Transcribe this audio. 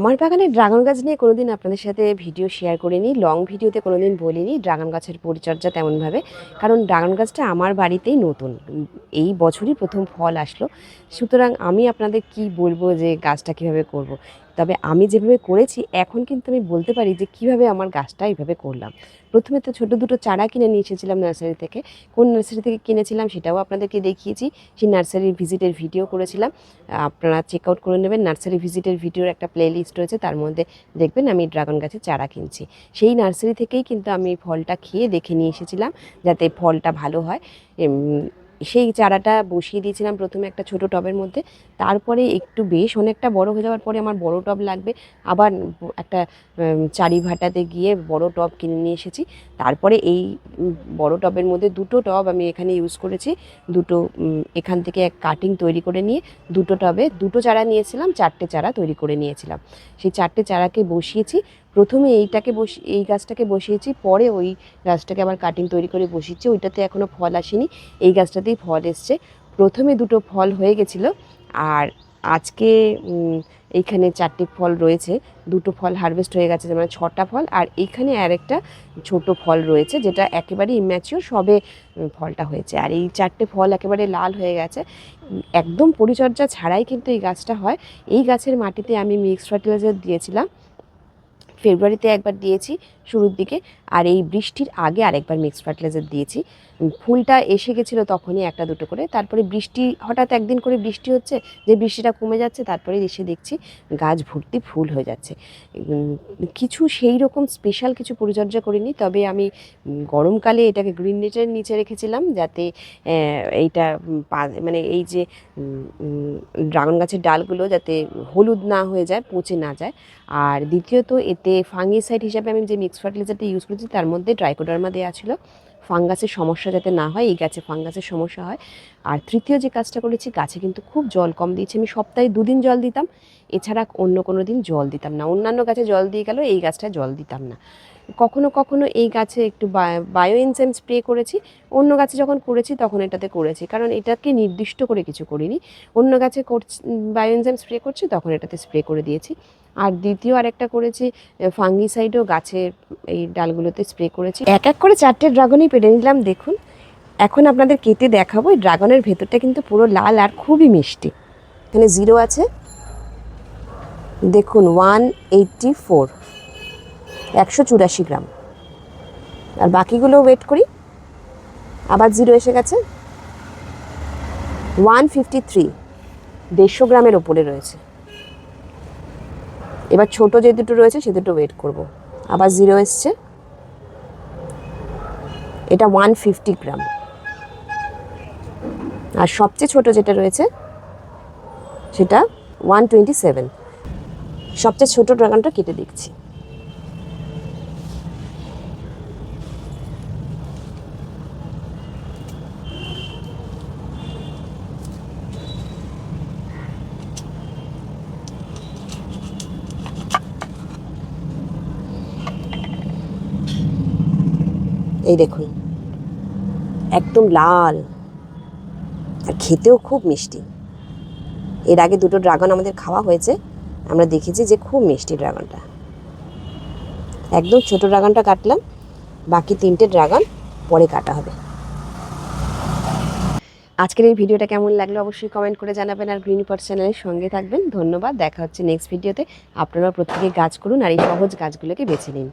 আমার বাগানে ড্রাগন গাছ নিয়ে কোনোদিন আপনাদের সাথে ভিডিও শেয়ার করিনি লং ভিডিওতে কোনোদিন বলিনি, ড্রাগন গাছের পরিচর্যা তেমনভাবে। কারণ ড্রাগন গাছটা আমার বাড়িতেই নতুন। এই বছরই প্রথম ফল আসলো। সুতরাং আমি আপনাদের কি বলব যে গাছটা কীভাবে করব। তবে আমি যেভাবে করেছি, এখন কিন্তু আমি বলতে পারি যে কীভাবে আমার গাছটা এইভাবে করলাম। প্রথমে তো ছোটো দুটো চারা কিনে নিয়ে এসেছিলাম নার্সারি থেকে। কোন নার্সারি থেকে কিনেছিলাম সেটাও আপনাদেরকে দেখিয়েছি। সেই নার্সারির ভিজিটের ভিডিও করেছিলাম। আপনারা চেক আউট করে নেবেন। নার্সারি ভিজিটের ভিডিওর একটা প্লে লিস্ট রয়েছে, তার মধ্যে দেখবেন আমি ড্রাগন গাছের চারা কিনছি। সেই নার্সারি থেকেই কিন্তু আমি ফলটা খেয়ে দেখে নিয়ে এসেছিলাম, যাতে ফলটা ভালো হয়। সেই চারাটা বসিয়ে দিয়েছিলাম প্রথমে একটা ছোট টবের মধ্যে। তারপরে একটু বেশ অনেকটা বড় হয়ে যাওয়ার পরে আমার বড় টব লাগবে। আবার একটা উম, চারি ভাটাতে গিয়ে বড় টব কিনে নিয়ে এসেছি। তারপরে এই বড় টবের মধ্যে দুটো টব আমি এখানে ইউজ করেছি। দুটো এখান থেকে এক কাটিং তৈরি করে নিয়ে দুটো টবে দুটো চারা নিয়েছিলাম চারটে চারা তৈরি করে নিয়েছিলাম। সেই চারটে চারাকে বসিয়েছি। প্রথমে এইটাকে বসি, এই গাছটাকে বসিয়েছি, পরে ওই গাছটাকে আবার কাটিং তৈরি করে বসিয়েছি, ওইটাতে এখনও ফল আসেনি, এই গাছটাতেই ফল এসছে। প্রথমে দুটো ফল হয়ে গেছিল, আর আজকে এইখানে চারটে ফল রয়েছে, দুটো ফল হারভেস্ট হয়ে গেছে মানে ছটা ফল, আর এইখানে আরেকটা ছোটো ফল রয়েছে, যেটা একেবারে ইম্যাচিওর সবে ফলটা হয়েছে। আর এই চারটে ফল একেবারে লাল হয়ে গেছে, একদম পরিচর্যা ছাড়াই কিন্তু এই গাছটা হয়। এই গাছের মাটিতে আমি মিক্সড ফার্টিলাইজার দিয়েছিলাম ফেব্রুয়ারিতে একবার দিয়েছি শুরুর দিকে, আর এই বৃষ্টির আগে আরেকবার মিক্সড ফার্টিলাইজার দিয়েছি। ফুলটা এসে গেছিল তখনই একটা দুটো করে, তারপরে বৃষ্টি, হঠাৎ একদিন করে বৃষ্টি হচ্ছে, যে বৃষ্টিটা কমে যাচ্ছে, তারপরে এসে দেখছি গাছ ভর্তি ফুল হয়ে যাচ্ছে। কিছু সেই রকম স্পেশাল কিছু পরিচর্যা করিনি, তবে আমি গরমকালে এটাকে গ্রিন নেটের নিচে রেখেছিলাম, যাতে এইটা মানে এই যে ড্রাগন গাছের ডালগুলো যাতে হলুদ না হয়ে যায়, পচে না যায়। আর দ্বিতীয়ত, এতে ফাঙ্গিসাইড হিসাবে আমি যে মিক্স ফার্টিলাইজারটা ইউজ করেছি, তার মধ্যে ট্রাইকোডার্মা দেওয়া ছিল। ফাঙ্গাসের সমস্যা যাতে না হয়, এই গাছে ফাঙ্গাসের সমস্যা হয়। আর তৃতীয় যে কাজটা করেছি, গাছে কিন্তু খুব জল কম দিয়েছি। আমি সপ্তাহে দুদিন জল দিতাম, এছাড়া অন্য কোনো দিন জল দিতাম না। অন্যান্য গাছে জল দিয়ে গেল এই গাছটা জল দিতাম না। কখনো কখনো এই গাছে একটু বায়ো এনজাইম স্প্রে করেছি। অন্য গাছে যখন করেছি, তখন এটাতে করেছি। কারণ এটাকে নির্দিষ্ট করে কিছু করিনি। অন্য গাছে বায়ো এনজাইম স্প্রে করছি, তখন এটাতে স্প্রে করে দিয়েছি। আর দ্বিতীয় আরেকটা করেছি ফাঙ্গিসাইডও গাছের এই ডালগুলোতে স্প্রে করেছি। এক এক করে চারটে ড্রাগনই পেরে নিলাম, দেখুন। এখন আপনাদের কেটে দেখাবো, এই ড্রাগনের ভেতরটা কিন্তু পুরো লাল আর খুবই মিষ্টি। এখানে জিরো আছে। দেখুন, ওয়ান এইটটি ফোর, একশো চুরাশি গ্রাম। আর বাকিগুলো ওয়েট করি। আবার জিরো এসে গেছে। ওয়ান ফিফটি থ্রি, দেড়শো গ্রামের ওপরে রয়েছে। এবার ছোট যে দুটো রয়েছে, সে দুটো ওয়েট করব। আবার জিরো এসছে। এটা ওয়ান ফিফটি গ্রাম আর সবচেয়ে ছোট যেটা রয়েছে, সেটা ওয়ান টোয়েন্টি সেভেন সবচেয়ে ছোট ড্রাগনটা কেটে দেখছি। এই দেখুন, একদম লাল আর খেতেও খুব মিষ্টি। এর আগে দুটো ড্রাগন আমাদের খাওয়া হয়েছে, আমরা দেখেছি যে খুব মিষ্টি ড্রাগনটা। একদম ছোট ড্রাগনটা কাটলাম, বাকি তিনটে ড্রাগন পরে কাটা হবে। আজকের এই ভিডিওটা কেমন লাগল অবশ্যই কমেন্ট করে জানাবেন আর গ্রিন পার্ট চ্যানেলের সঙ্গে থাকবেন। ধন্যবাদ, দেখা হচ্ছে নেক্সট ভিডিওতে। আপনারা প্রত্যেকে গাছ করুন আর এই সহজ গাছগুলোকে বেছে নিন।